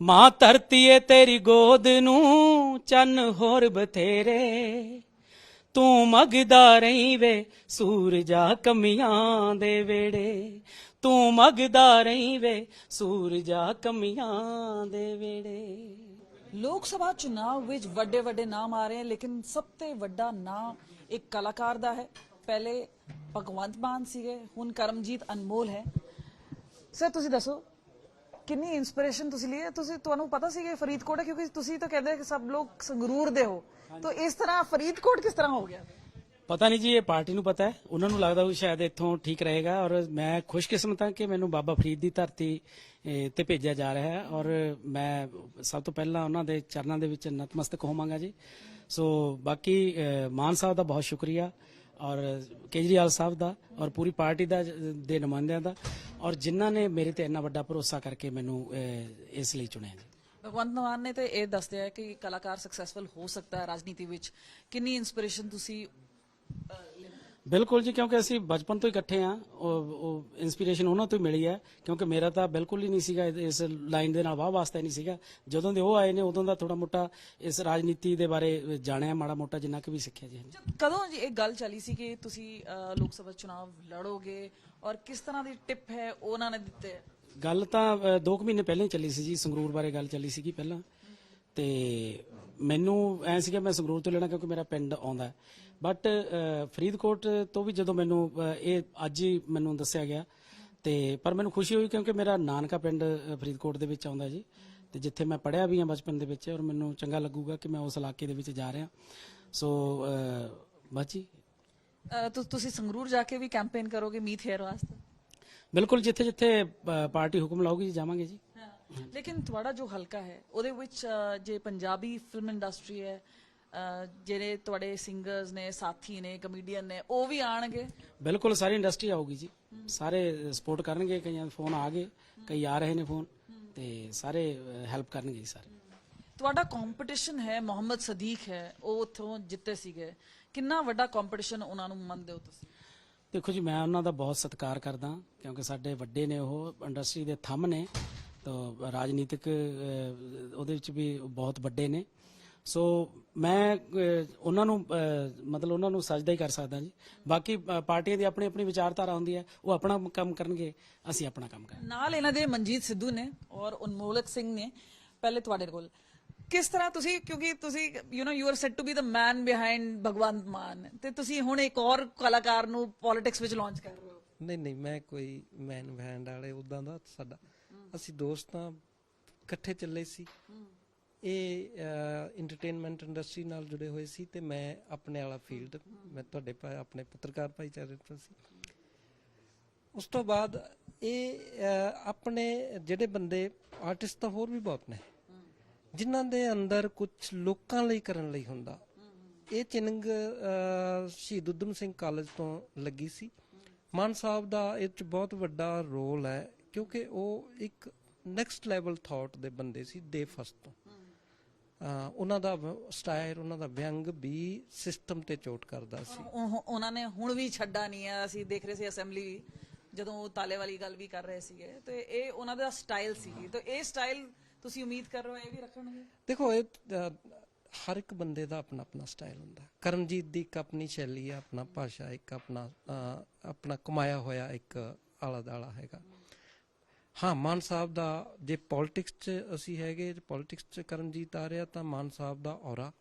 ਮਾਂ ਧਰਤੀ ਏ ਤੇਰੀ ਗੋਦ ਨੂੰ, ਚੰਨ ਹੋਰ ਬਥੇਰੇ। ਤੂੰ ਮਗਦਾ ਰਹੀ ਵੇ ਸੂਰਜਾ ਕਮੀਆਂ ਦੇ ਵੇੜੇ ਤੂੰ ਮਗਦਾ ਰਹੀ ਵੇ ਸੂਰਜਾ ਕਮੀਆਂ ਦੇ ਵੇੜੇ ਲੋਕ ਸਭਾ ਚੁਣਾਵ ਵਿੱਚ ਵੱਡੇ ਵੱਡੇ ਨਾਮ ਆ ਰਹੇ ਹਨ ਲੇਕਿਨ ਸਭ ਤੋਂ ਵੱਡਾ ਨਾਮ ਇੱਕ ਕਲਾਕਾਰ ਦਾ ਹੈ। ਪਹਿਲੇ ਭਗਵੰਤ ਮਾਨ ਸੀਗੇ, ਹੁਣ ਕਰਮਜੀਤ ਅਨਮੋਲ ਹੈ। ਸਰ, ਤੁਸੀਂ ਦੱਸੋ ਕਿੰਨੀ ਇਨਸਪੀਰੇਸ਼ਨ ਤੁਸੀਂ ਲਈ ਹੈ? ਤੁਸੀਂ ਤੁਹਾਨੂੰ ਪਤਾ ਸੀ ਕਿ ਫਰੀਦਕੋਟ ਹੈ ਕਿਉਂਕਿ ਤੁਸੀਂ ਤਾਂ ਕਹਿੰਦੇ ਕਿ ਸਭ ਲੋਕ ਸੰਗਰੂਰ ਦੇ ਹੋ। ਤਾਂ ਇਸ ਤਰ੍ਹਾਂ ਫਰੀਦਕੋਟ ਕਿਸ ਤਰ੍ਹਾਂ ਹੋ ਗਿਆ? ਪਤਾ ਨਹੀਂ ਜੀ ਇਹ ਪਾਰਟੀ ਨੂੰ ਪਤਾ ਹੈ। ਉਹਨਾਂ ਨੂੰ ਲੱਗਦਾ ਉਹ ਸ਼ਾਇਦ ਇੱਥੋਂ ਠੀਕ ਰਹੇਗਾ ਔਰ ਮੈਂ ਖੁਸ਼ਕਿਸਮਤ ਹਾਂ ਕਿ ਮੈਨੂੰ ਬਾਬਾ ਫਰੀਦ ਦੀ ਧਰਤੀ ਤੇ ਭੇਜਿਆ ਜਾ ਰਿਹਾ ਹੈ ਔਰ ਮੈਂ ਸਭ ਤੋਂ ਪਹਿਲਾਂ ਉਹਨਾਂ ਦੇ ਚਰਨਾਂ ਦੇ ਵਿੱਚ ਨਤਮਸਤਕ ਹੋਵਾਂਗਾ ਜੀ। ਸੋ ਬਾਕੀ ਮਾਨ ਸਾਹਿਬ ਦਾ ਬਹੁਤ ਸ਼ੁਕਰੀਆ। ਔਰ ਕੇਜਰੀਵਾਲ ਸਾਹਿਬ ਦਾ ਔਰ ਪੂਰੀ ਪਾਰਟੀ ਦਾ, ਦੇ ਨੁਮਾਇੰਦਿਆਂ ਦਾ। ਔਰ ਜਿਨ੍ਹਾਂ ਨੇ ਮੇਰੇ ਤੇ ਇੰਨਾ ਵੱਡਾ ਭਰੋਸਾ ਕਰਕੇ ਮੈਨੂੰ ਇਸ ਲਈ ਚੁਣਿਆ ਜੀ। ਭਗਵੰਤ ਮਾਨ ਨੇ ਤੇ ਇਹ ਦੱਸਦੇ ਹੈ ਕਿ ਕਲਾਕਾਰ ਸਕਸੈਸਫੁਲ ਹੋ ਸਕਦਾ ਹੈ ਰਾਜਨੀਤੀ ਵਿੱਚ। ਕਿੰਨੀ ਇਨਸਪੀਰੇਸ਼ਨ ਤੁਸੀਂ ਬਿਲਕੁਲ ਜੀ ਕਿਉਂਕਿ ਅਸੀਂ ਬਚਪਨ ਤੋਂ ਹੀ ਇਕੱਠੇ ਆ ਉਹ ਇਨਸਪੀਰੇਸ਼ਨ ਉਹਨਾਂ ਤੋਂ ਹੀ ਮਿਲੀ ਹੈ ਕਿਉਂਕਿ ਮੇਰਾ ਤਾਂ ਬਿਲਕੁਲ ਹੀ ਨਹੀਂ ਸੀਗਾ ਇਸ- ਲਾਈਨ ਦੇ ਨਾਲ ਵਾਹ ਵਾਸਤਾ ਨਹੀਂ ਸੀਗਾ। ਜਦੋਂ ਦੇ ਉਹ ਆਏ ਨੇ ਉਦੋਂ ਦਾ ਥੋੜਾ ਮੋਟਾ ਇਸ ਰਾਜਨੀਤੀ ਦੇ ਬਾਰੇ ਜਾਣਿਆ ਮਾੜਾ ਮੋਟਾ ਜਿੰਨਾ ਕਿ ਵੀ ਸਿੱਖਿਆ ਜੀ ਕਦੋਂ ਜੀ ਇਹ ਗੱਲ ਚੱਲੀ ਸੀ ਕਿ ਤੁਸੀਂ ਲੋਕ ਸਭਾ ਚੁਣਾਵ ਲੜੋਗੇ ਔਰ ਕਿਸ ਤਰ੍ਹਾਂ ਦੀ ਟਿਪ ਹੈ ਉਹ ਉਹਨਾਂ ਨੇ ਦਿੱਤੇ? ਗੱਲ ਤਾਂ 2 ਮਹੀਨੇ ਪਹਿਲਾਂ ਹੀ ਚੱਲੀ ਸੀ ਜੀ ਸੰਗਰੂਰ ਬਾਰੇ ਗੱਲ ਚੱਲੀ ਸੀਗੀ ਪਹਿਲਾਂ। ਤੇ ਮੈਨੂੰ ਐ ਸੀਗਾ ਮੈਂ ਸੰਗਰੂਰ ਤੋਂ ਲੈਣਾ ਕਿਉਂਕਿ ਮੇਰਾ ਪਿੰਡ ਆਉਂਦਾ ਬਟ ਫਰੀਦਕੋਟ ਤੋਂ ਵੀ ਜਦੋਂ ਮੈਨੂੰ ਇਹ ਅੱਜ ਹੀ ਮੈਨੂੰ ਦੱਸਿਆ ਗਿਆ ਤੇ ਪਰ ਮੈਨੂੰ ਖੁਸ਼ੀ ਹੋਈ ਕਿਉਂਕਿ ਮੇਰਾ ਨਾਨਕਾ ਪਿੰਡ ਅ, ਫਰੀਦਕੋਟ ਦੇ ਵਿੱਚ ਆਉਂਦਾ ਜੀ। ਤੇ ਜਿੱਥੇ ਮੈਂ ਪੜਿਆ ਵੀ ਹਾਂ ਬਚਪਨ ਦੇ ਵਿੱਚ ਔਰ ਮੈਨੂੰ ਚੰਗਾ ਲੱਗੂਗਾ ਕਿ ਮੈਂ ਉਸ ਇਲਾਕੇ ਦੇ ਵਿੱਚ ਜਾ ਰਿਹਾ ਸੋ ਅ, ਬਸ ਜੀ। ਅਹ, ਤੁ- ਤੁਸੀਂ ਸੰਗਰੂਰ ਜਾ ਕੇ ਵੀ ਕੈਂਪੇਨ ਕਰੋਗੇ ਮੀਤ ਹੇਅਰ ਵਾਸਤੇ? ਬਿਲਕੁਲ ਜਿੱਥੇ ਜਿੱਥੇ ਅ, ਪਾਰਟੀ ਹੁਕਮ ਲਾਊਗੀ ਜੀ ਜਾਵਾਂਗੇ ਜੀ। ਲੇਕਿਨ ਤੁਹਾਡਾ ਜੋ ਹਲਕਾ ਹੈ ਉਹਦੇ ਵਿੱਚ ਜੇ ਪੰਜਾਬੀ ਫਿਲਮ ਇੰਡਸਟਰੀ ਹੈ ਜਿਹੜੇ ਤੁਹਾਡੇ ਸਿੰਗਰਸ ਨੇ ਸਾਥੀ ਨੇ ਕਮੇਡੀਅਨ ਨੇ ਉਹ ਵੀ ਆਣਗੇ ਬਿਲਕੁਲ ਸਾਰੀ ਇੰਡਸਟਰੀ ਆਊਗੀ ਜੀ। ਸਾਰੇ ਸਪੋਰਟ ਕਰਨਗੇ ਕਈਆਂ ਦੇ ਫੋਨ ਆ ਗਏ ਕਈ ਆ ਰਹੇ ਨੇ ਫੋਨ ਤੇ ਸਾਰੇ ਹੈਲਪ ਕਰਨਗੇ ਜੀ ਸਾਰੇ। ਤੁਹਾਡਾ ਕੰਪੀਟੀਸ਼ਨ ਹੈ ਮੁਹੰਮਦ ਸਦੀਕ ਹੈ ਉਹ ਉੱਥੋਂ ਜਿੱਤੇ ਸੀਗੇ। ਕਿੰਨਾ ਵੱਡਾ ਕੰਪੀਟੀਸ਼ਨ ਉਹਨਾਂ ਨੂੰ ਮੰਨਦੇ ਹੋ ਤੁਸੀਂ? ਦੇਖੋ ਜੀ ਮੈਂ ਉਹਨਾਂ ਦਾ ਬਹੁਤ ਸਤਿਕਾਰ ਕਰਦਾ ਕਿਉਂਕਿ ਸਾਡੇ ਵੱਡੇ ਨੇ ਉਹ ਇੰਡਸਟਰੀ ਦੇ ਥੰਮ ਨੇ। ਤਾਂ ਰਾਜਨੀਤਿਕ ਉਹਦੇ ਵਿੱਚ ਵੀ ਬਹੁਤ ਵੱਡੇ ਨੇ। ਸੋ ਮੈਂ ਉਹਨਾਂ ਨੂੰ ਮਤਲਬ ਉਹਨਾਂ ਨੂੰ ਸਜਦਾ ਹੀ ਕਰ ਸਕਦਾ ਜੀ। ਬਾਕੀ ਪਾਰਟੀਆਂ ਦੀ ਆਪਣੀ ਆਪਣੀ ਵਿਚਾਰਧਾਰਾ ਹੁੰਦੀ ਹੈ ਉਹ ਆਪਣਾ ਕੰਮ ਕਰਨਗੇ ਅਸੀਂ ਆਪਣਾ ਕੰਮ ਕਰਾਂਗੇ। ਨਾਲ ਇਹਨਾਂ ਦੇ ਮਨਜੀਤ ਸਿੱਧੂ ਨੇ ਔਰ ਉਨਮੋਲਕ ਸਿੰਘ ਨੇ ਪਹਿਲੇ ਤੁਹਾਡੇ ਕੋਲ। ਕਿਸ ਤਰ੍ਹਾਂ ਤੁਸੀਂ ਕਿਉਂਕਿ ਤੁਸੀਂ you know you are set to be the man behind Bhagwant Mann ਤੇ ਤੁਸੀਂ ਹੁਣ ਇੱਕ ਹੋਰ ਕਲਾਕਾਰ ਨੂੰ ਪੋਲਿਟਿਕਸ ਵਿੱਚ ਲਾਂਚ ਕਰ ਰਹੇ ਹੋ। ਨਹੀਂ ਨਹੀਂ ਮੈਂ ਕੋਈ ਮੈਨ ਬੈਂਡ ਵਾਲੇ ਉਦਾਂ ਦਾ ਸਾਡਾ ਅਸੀਂ ਦੋਸਤਾਂ ਇਕੱਠੇ ਚੱਲੇ ਸੀ। ਇਹ ਐਂਟਰਟੇਨਮੈਂਟ ਇੰਡਸਟਰੀ ਨਾਲ ਜੁੜੇ ਹੋਏ ਸੀ ਤੇ ਮੈਂ ਆਪਣੇ ਵਾਲਾ ਫੀਲਡ ਮੈਂ ਤੁਹਾਡੇ ਭਾ- ਆਪਣੇ ਪੱਤਰਕਾਰ ਭਾਈਚਾਰੇ ਤੋਂ ਸੀ। ਉਸ ਤੋਂ ਬਾਅਦ ਇਹ ਆਪਣੇ ਜਿਹੜੇ ਬੰਦੇ ਆਰਟਿਸਟ ਤਾਂ ਹੋਰ ਵੀ ਬਹੁਤ ਨੇ, ਜਿਨ੍ਹਾਂ ਦੇ ਅੰਦਰ ਕੁਝ ਲੋਕਾਂ ਲਈ ਕਰਨ ਲਈ ਹੁੰਦਾ। ਇਹ ਚਿੰਨਗ ਸ਼ਹੀਦ ਉਦਮ ਸਿੰਘ ਕਾਲਜ ਤੋਂ ਲੱਗੀ ਸੀ। ਮਾਨ ਸਾਹਿਬ ਦਾ ਇਹ ਚ ਬਹੁਤ ਵੱਡਾ ਰੋਲ ਹੈ। ਕਿਉਂਕਿ ਉਹ ਇੱਕ ਨੈਕਸਟ ਲੈਵਲ ਥਾਟ ਦੇ ਬੰਦੇ ਸੀ ਦੇ ਫਸਟ ਤੋਂ। ਉਹਨਾਂ ਦਾ ਸਟਾਈਲ ਉਹਨਾਂ ਦਾ ਵਿਅੰਗ ਵੀ ਸਿਸਟਮ ਤੇ ਚੋਟ ਕਰਦਾ ਸੀ। ਉਹ- ਉਹਨਾਂ ਨੇ ਹੁਣ ਵੀ ਛੱਡਾ ਨਹੀਂ ਹੈ ਅਸੀਂ ਦੇਖ ਰਹੇ ਸੀ ਅਸੈਂਬਲੀ ਜਦੋਂ ਉਹ ਤਾਲੇ ਵਾਲੀ ਗੱਲ ਵੀ ਕਰ ਰਹੇ ਸੀਗੇ। ਤੇ ਇਹ ਉਹਨਾਂ ਦਾ ਸਟਾਈਲ ਸੀ। ਤੇ ਇਹ ਸਟਾਈਲ ਤੁਸੀਂ ਉਮੀਦ ਕਰ ਰਹੇ ਹੋ ਇਹ ਵੀ ਰੱਖਣਗੇ? ਦੇਖੋ ਇਹ ਹਰ ਇੱਕ ਬੰਦੇ ਦਾ ਆਪਣਾ ਆਪਣਾ ਸਟਾਈਲ ਹੁੰਦਾ। ਕਰਮਜੀਤ ਦੀ ਇੱਕ ਆਪਣੀ ਸ਼ੈਲੀ ਹੈ ਆਪਣਾ ਭਾਸ਼ਾ ਇੱਕ ਆਪਣਾ ਆਪਣਾ ਕਮਾਇਆ ਹੋਇਆ ਇੱਕ ਆਲਾ ਦਾਲਾ ਹੈਗਾ। ਹਾਂ ਮਾਨ ਸਾਹਿਬ ਦਾ ਜੇ ਪੋਲਿਟਿਕਸ 'ਚ ਅਸੀਂ ਹੈਗੇ ਪੋਲਿਟਿਕਸ 'ਚ ਕਰਮਜੀਤ ਆ ਰਿਹਾ ਤਾਂ ਮਾਨ ਸਾਹਿਬ ਦਾ ਔਰਾ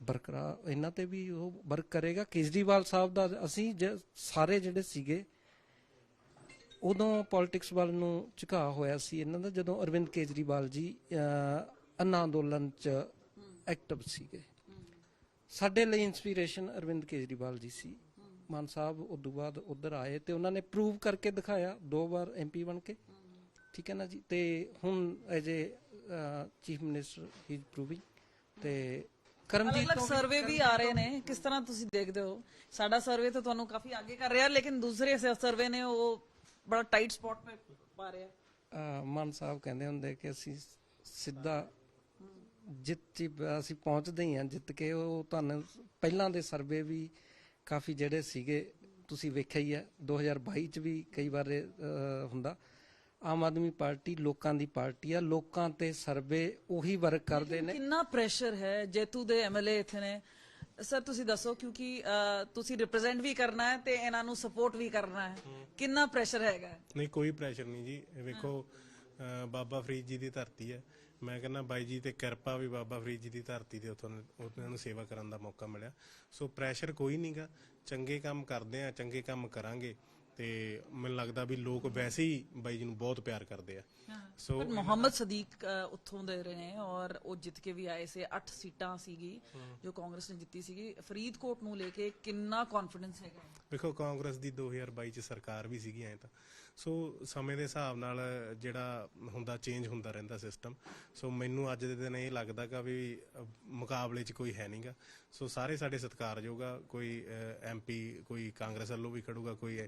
ਬਰਕਰਾਰ ਇਹਨਾਂ ਤੇ ਵੀ ਉਹ ਵਰਕ ਕਰੇਗਾ। ਕੇਜਰੀਵਾਲ ਸਾਹਿਬ ਦਾ ਅਸੀਂ ਸਾਰੇ ਜਿਹੜੇ ਸੀਗੇ ਉਦੋਂ ਪੋਲਿਟਿਕਸ ਵੱਲ ਨੂੰ ਝੁਕਾ ਹੋਇਆ ਸੀ ਇਹਨਾਂ ਦਾ ਜਦੋਂ ਅਰਵਿੰਦ ਕੇਜਰੀਵਾਲ ਜੀ ਅਹ, ਅੰਨਾ ਅੰਦੋਲਨ ਚ ਐਕਟਿਵ ਸੀਗੇ। ਸਾਡੇ ਲਈ ਇਨਸਪੀਰੇਸ਼ਨ ਅਰਵਿੰਦ ਕੇਜਰੀਵਾਲ ਜੀ ਸੀ। ਮਾਨ ਸਾਹਿਬ ਉਦੋਂ ਬਾਅਦ ਉਧਰ ਆਏ ਤੇ ਉਹਨਾਂ ਨੇ ਪ੍ਰੂਵ ਕਰਕੇ ਦਿਖਾਇਆ ਦੋ ਵਾਰ ਐਮਪੀ ਬਣ ਕੇ। ਠੀਕ ਹੈ ਨਾ ਜੀ? ਤੇ ਹੁਣ ਐਜ ਚੀਫ ਮਿਨਿਸਟਰ ਹੀ ਪ੍ਰੂਵਿੰਗ ਤੇ ਕਰਮਜੀਤ ਅਲੱਗ ਸਰਵੇ ਵੀ ਆ ਰਹੇ ਨੇ। ਕਿਸ ਤਰ੍ਹਾਂ ਤੁਸੀਂ ਦੇਖਦੇ ਹੋ? ਸਾਡਾ ਸਰਵੇ ਤਾਂ ਤੁਹਾਨੂੰ ਕਾਫੀ ਅੱਗੇ ਕਰ ਰਿਹਾ ਲੇਕਿਨ ਦੂਸਰੇ ਸਰਵੇ ਨੇ ਉਹ ਬੜਾ ਟਾਈਟ ਸਪੌਟ ਤੇ ਪਾ ਰਿਹਾ। ਮਾਨ ਸਾਹਿਬ ਕਹਿੰਦੇ ਹੁੰਦੇ ਕਿ ਅਸੀਂ ਸਿੱਧਾ ਜਿੱਤ ਅਸੀਂ ਪਹੁੰਚਦੇ ਹੀ ਹਾਂ ਜਿੱਤ ਕੇ ਉਹ ਤੁਹਾਨੂੰ ਪਹਿਲਾਂ ਦੇ ਸਰਵੇ ਵੀ ਕਾਫੀ ਜਿਹੜੇ ਸੀਗੇ ਤੁਸੀਂ ਵੇਖਿਆ ਹੀ ਹੈ 2022 ਚ ਵੀ ਕਈ ਵਾਰ ਹੁੰਦਾ। ਆਮ ਆਦਮੀ ਪਾਰਟੀ ਲੋਕਾਂ ਦੀ ਪਾਰਟੀ ਆ ਲੋਕਾਂ ਤੇ ਸਰਵੇ ਉਹੀ ਵਰਕ ਕਰਦੇ ਨੇ। ਕਿੰਨਾ ਪ੍ਰੈਸ਼ਰ ਹੈ ਜੇਤੂ ਦੇ ਐਮਐਲਏ ਇੱਥੇ ਨੇ? ਸਰ ਤੁਸੀਂ ਦੱਸੋ ਕਿਉਂਕਿ ਤੁਸੀਂ ਰਿਪਰੈਜ਼ੈਂਟ ਵੀ ਕਰਨਾ ਹੈ ਤੇ ਇਹਨਾਂ ਨੂੰ ਸਪੋਰਟ ਵੀ ਕਰਨਾ ਹੈ। ਕਿੰਨਾ ਪ੍ਰੈਸ਼ਰ ਹੈਗਾ? ਨਹੀਂ ਕੋਈ ਪ੍ਰੈਸ਼ਰ ਨਹੀਂ ਜੀ। ਵੇਖੋ ਬਾਬਾ ਫਰੀਦ ਜੀ ਦੀ ਧਰਤੀ ਹੈ। ਮੈਂ ਕਹਿੰਦਾ ਬਾਈ ਜੀ ਤੇ ਕਿਰਪਾ ਵੀ ਬਾਬਾ ਫਰੀਦ ਜੀ ਦੀ ਧਰਤੀ ਤੇ ਉਥੋਂ ਉਹਨਾਂ ਨੂੰ ਸੇਵਾ ਕਰਨ ਦਾ ਮੌਕਾ ਮਿਲਿਆ। ਸੋ ਪ੍ਰੈਸ਼ਰ ਕੋਈ ਨਹੀਂਗਾ ਚੰਗੇ ਕੰਮ ਕਰਦੇ ਆ, ਚੰਗੇ ਕੰਮ ਕਰਾਂਗੇ। ਤੇ ਮੈਨੂੰ ਲੱਗਦਾ ਵੀ ਲੋਕ ਵੈਸੇ ਹੀ ਬਾਈ ਜੀ ਨੂੰ ਬਹੁਤ ਪਿਆਰ ਕਰਦੇ ਆ। ਸੋ ਪਰ ਮੁਹੰਮਦ ਸਦੀਕ ਅ, ਉੱਥੋਂ ਦੇ ਰਹੇ ਨੇ ਔਰ ਉਹ ਜਿੱਤ ਕੇ ਵੀ ਆਏ ਸੀ 8 ਸੀਟਾਂ ਸੀਗੀ ਜੋ ਕਾਂਗਰਸ ਨੇ ਜਿੱਤੀ ਸੀਗੀ। ਫਰੀਦਕੋਟ ਨੂੰ ਲੈ ਕੇ ਕਿੰਨਾ ਕੌਨਫੀਡੈਂਸ ਹੈਗਾ? ਵੇਖੋ ਕਾਂਗਰਸ ਦੀ 2022 ਚ ਸਰਕਾਰ ਵੀ ਸੀਗੀ ਐ ਤਾਂ। ਸੋ ਸਮੇਂ ਦੇ ਹਿਸਾਬ ਨਾਲ ਜਿਹੜਾ ਹੁੰਦਾ ਚੇਂਜ ਹੁੰਦਾ ਰਹਿੰਦਾ ਸਿਸਟਮ ਸੋ ਮੈਨੂੰ ਅੱਜ ਦੇ ਦਿਨ ਇਹ ਲੱਗਦਾ ਕਿ ਵੀ ਅਹ, ਮੁਕਾਬਲੇ 'ਚ ਕੋਈ ਹੈ ਨਹੀਂਗਾ ਸੋ ਸਾਰੇ ਸਾਡੇ ਸਤਿਕਾਰਯੋਗ ਆ ਕੋਈ ਐਮਪੀ ਕੋਈ ਕਾਂਗਰਸ ਵੱਲੋਂ ਵੀ ਖੜੂਗਾ ਕੋਈ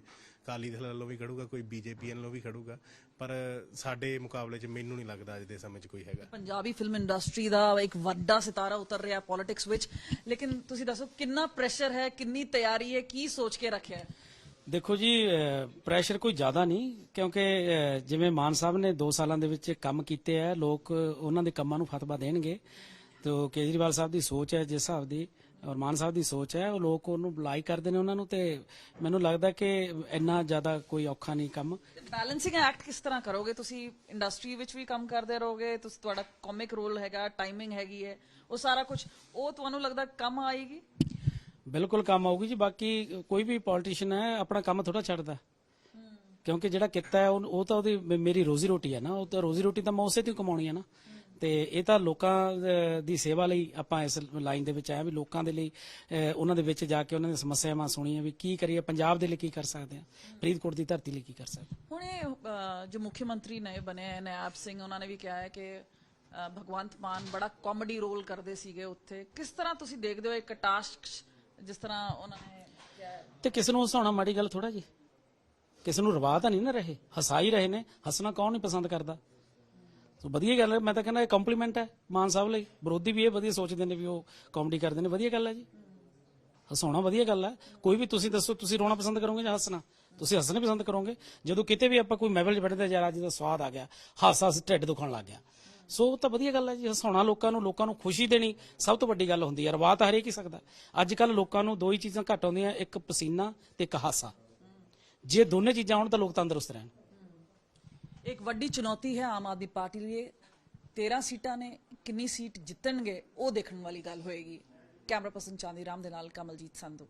ਅਕਾਲੀ ਦਲ ਵੱਲੋਂ ਵੀ ਖੜੂਗਾ ਕੋਈ ਬੀਜੇਪੀ ਵੱਲੋਂ ਵੀ ਖੜੂਗਾ ਪਰ ਸਾਡੇ ਮੁਕਾਬਲੇ 'ਚ ਮੈਨੂੰ ਨਹੀਂ ਲੱਗਦਾ ਅੱਜ ਦੇ ਸਮੇਂ 'ਚ ਕੋਈ ਹੈਗਾ। ਪੰਜਾਬੀ ਫਿਲਮ ਇੰਡਸਟਰੀ ਦਾ ਇੱਕ ਵੱਡਾ ਸਿਤਾਰਾ ਉਤਰ ਰਿਹਾ ਪੋਲਿਟਿਕਸ ਵਿੱਚ। ਲੇਕਿਨ ਤੁਸੀਂ ਦੱਸੋ ਕਿੰਨਾ ਪ੍ਰੈਸ਼ਰ ਹੈ ਕਿੰਨੀ ਤਿਆਰੀ ਹੈ ਕੀ ਸੋਚ ਕੇ ਰੱਖਿਆ ਹੈ? ਦੇਖੋ ਜੀ ਪ੍ਰੈਸ਼ਰ ਕੋਈ ਜ਼ਿਆਦਾ ਨਹੀਂ ਕਿਉਂਕਿ ਜਿਵੇਂ ਮਾਨ ਸਾਹਿਬ ਨੇ 2 ਸਾਲਾਂ ਦੇ ਵਿੱਚ ਕੰਮ ਕੀਤੇ ਆ ਲੋਕ ਉਹਨਾਂ ਦੇ ਕੰਮਾਂ ਨੂੰ ਫਤਵਾ ਦੇਣਗੇ। ਤੋ ਕੇਜਰੀਵਾਲ ਸਾਹਿਬ ਦੀ ਸੋਚ ਹੈ ਜਿਸ ਹਿਸਾਬ ਦੀ ਔਰ ਮਾਨ ਸਾਹਿਬ ਦੀ ਸੋਚ ਹੈ ਉਹ ਲੋਕ ਉਹਨੂੰ ਲਾਈਕ ਕਰਦੇ ਨੇ ਉਹਨਾਂ ਨੂੰ ਤੇ ਮੈਨੂੰ ਲੱਗਦਾ ਕਿ ਇੰਨਾ ਜ਼ਿਆਦਾ ਕੋਈ ਔਖਾ ਨਹੀਂ ਕੰਮ। ਬੈਲੈਂਸਿੰਗ ਐਕਟ ਕਿਸ ਤਰ੍ਹਾਂ ਕਰੋਗੇ? ਤੁਸੀਂ ਇੰਡਸਟਰੀ ਵਿੱਚ ਵੀ ਕੰਮ ਕਰਦੇ ਰਹੋਗੇ ਤੁਸੀਂ ਤੁਹਾਡਾ ਕਾਮਿਕ ਰੋਲ ਹੈਗਾ ਟਾਈਮਿੰਗ ਹੈਗੀ ਹੈ ਉਹ ਸਾਰਾ ਕੁਝ ਉਹ ਤੁਹਾਨੂੰ ਲੱਗਦਾ ਕੰਮ ਆਏਗੀ? ਬਿਲਕੁਲ ਕੰਮ ਆਊਗੀ ਜੀ ਬਾਕੀ ਕੋਈ ਵੀ ਪੋਲੀਟੀਸ਼ੀਅਨ ਹੈ ਆਪਣਾ ਕੰਮ ਥੋੜਾ ਛੱਡਦਾ। ਕਿਉਂਕਿ ਜਿਹੜਾ ਕਿੱਤਾ ਹੈ ਉਹ ਤਾਂ ਉਹਦੀ ਮੇਰੀ ਰੋਜ਼ੀ ਰੋਟੀ ਹੈ ਨਾ ਉਹ ਤਾਂ ਰੋਜ਼ੀ ਰੋਟੀ ਤਾਂ ਮੈਂ ਉਸੇ ਤੋਂ ਕਮਾਉਣੀ ਹੈ ਨਾ। ਤੇ ਇਹ ਤਾਂ ਲੋਕਾਂ ਦੀ ਸੇਵਾ ਲਈ ਆਪਾਂ ਇਸ ਲਾਈਨ ਦੇ ਵਿੱਚ ਹਾਂ ਵੀ ਲੋਕਾਂ ਦੇ ਲਈ ਉਹਨਾਂ ਦੇ ਵਿੱਚ ਜਾ ਕੇ ਉਹਨਾਂ ਦੀਆਂ ਸਮੱਸਿਆਵਾਂ ਸੁਣੀਆਂ ਵੀ ਕੀ ਕਰੀਏ ਪੰਜਾਬ ਦੇ ਲਈ ਕੀ ਕਰ ਸਕਦੇ ਹਾਂ? ਫਰੀਦਕੋਟ ਦੀ ਧਰਤੀ ਲਈ ਕੀ ਕਰ ਸਕਦੇ। ਹੁਣ ਇਹ ਜੋ ਮੁੱਖ ਮੰਤਰੀ ਨਏ ਬਣੇ ਨੈਬ ਸਿੰਘ ਉਹਨਾਂ ਨੇ ਵੀ ਕਿਹਾ ਹੈ ਕਿ ਭਗਵੰਤ ਮਾਨ ਬੜਾ ਕਾਮੇਡੀ ਰੋਲ ਕਰਦੇ ਸੀਗੇ ਉੱਥੇ। ਕਿਸ ਤਰ੍ਹਾਂ ਤੁਸੀਂ ਦੇਖਦੇ ਹੋ ਇੱਕ ਟਾਸਕ ਜਿਸ ਤਰ੍ਹਾਂ ਉਹਨਾਂ ਨੇ? ਤੇ ਕਿਸ ਨੂੰ ਹਸਾਉਣਾ? ਮਾੜੀ ਗੱਲ ਥੋੜਾ ਜੀ। ਕਿਸ ਨੂੰ ਰਵਾ ਤਾਂ ਨਹੀਂ ਨਾ ਰਹੇ? ਹਸਾ ਹੀ ਰਹੇ ਨੇ। ਹੱਸਣਾ ਕੌਣ ਨਹੀਂ ਪਸੰਦ ਕਰਦਾ? ਸੋ ਵਧੀਆ ਗੱਲ ਹੈ, ਮੈਂ ਤਾਂ ਕਹਿੰਦਾ ਇਹ ਕੰਪਲੀਮੈਂਟ ਹੈ ਮਾਨ ਸਾਹਿਬ ਲਈ। ਵਿਰੋਧੀ ਵੀ ਇਹ ਵਧੀਆ ਸੋਚਦੇ ਨੇ ਵੀ ਉਹ ਕਾਮੇਡੀ ਕਰਦੇ ਨੇ। ਵਧੀਆ ਗੱਲ ਹੈ ਜੀ। ਹਸਾਉਣਾ ਵਧੀਆ ਗੱਲ ਹੈ। ਕੋਈ ਵੀ ਤੁਸੀਂ ਦੱਸੋ, ਤੁਸੀਂ ਰੋਣਾ ਪਸੰਦ ਕਰੋਗੇ ਜਾਂ ਹੱਸਣਾ? ਤੁਸੀਂ ਹੱਸਣਾ ਪਸੰਦ ਕਰੋਗੇ। ਜਦੋਂ ਕਿਤੇ ਵੀ ਆਪਾਂ ਕੋਈ ਮੈਵਲ 'ਚ ਬੈਠਦੇ ਯਾਰ ਅੱਜ ਦਾ ਸਵਾਦ ਆ ਗਿਆ, ਹਾਸਾ ਹੱਸ ਢਿੱਡ ਦੁਖਣ ਲੱਗ ਗਿਆ। ਸੋ ਤਾਂ ਵਧੀਆ ਗੱਲ ਹੈ ਜੀ, ਹਸਾਉਣਾ ਲੋਕਾਂ ਨੂੰ ਲੋਕਾਂ ਨੂੰ ਖੁਸ਼ੀ ਦੇਣੀ ਸਭ ਤੋਂ ਵੱਡੀ ਗੱਲ ਹੁੰਦੀ ਹੈ। ਰਵਾ ਤਾਂ ਹਰੇਕ ਹੀ ਸਕਦਾ। ਅੱਜ ਕੱਲ ਲੋਕਾਂ ਨੂੰ ਦੋ ਹੀ ਚੀਜ਼ਾਂ ਘੱਟ ਆਉਂਦੀਆਂ, ਇੱਕ ਪਸੀਨਾ ਤੇ ਇੱਕ ਹਾਸਾ। ਜੇ ਦੋਨੇ ਚੀਜ਼ਾਂ ਹੋਣ ਤਾਂ ਲੋਕ ਤੰਦਰੁਸਤ ਰਹਿਣ। ਇੱਕ ਵੱਡੀ ਚੁਣੌਤੀ ਹੈ ਆਮ ਆਦਮੀ ਪਾਰਟੀ ਲਈ। 13 ਸੀਟਾਂ ਨੇ ਕਿੰਨੀ ਸੀਟ ਜਿੱਤਣਗੇ, ਉਹ ਦੇਖਣ ਵਾਲੀ ਗੱਲ ਹੋਏਗੀ। ਕੈਮਰਾ ਪਰਸਨ ਚਾਂਦੀ ਰਾਮ ਦੇ ਨਾਲ ਕਮਲਜੀਤ ਸੰਧੂ।